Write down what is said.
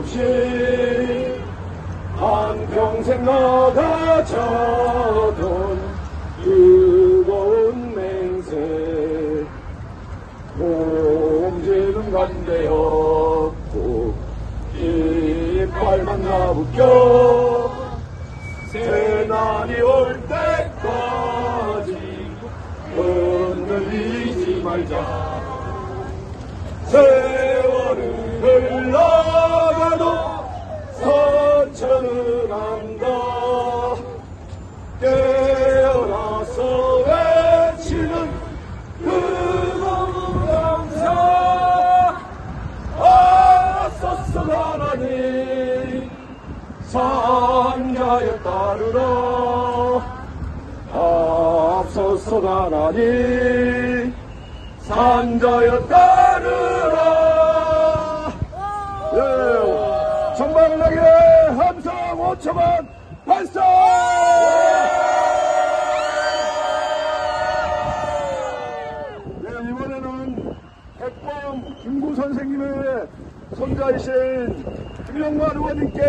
없이 한평생 나가 자던 뜨거운 맹세. 공지는 간대였고 이빨만 나붙겨 새날이 올 때까지 흔들리지 말자. 세 하나님 산자에 따르라 앞서서 하나님 산자에 따르라 예, 정방나게 함성 5초만 발사! 네, 이번에는 백범 김구 선생님의 손자이신 김영만 의원님께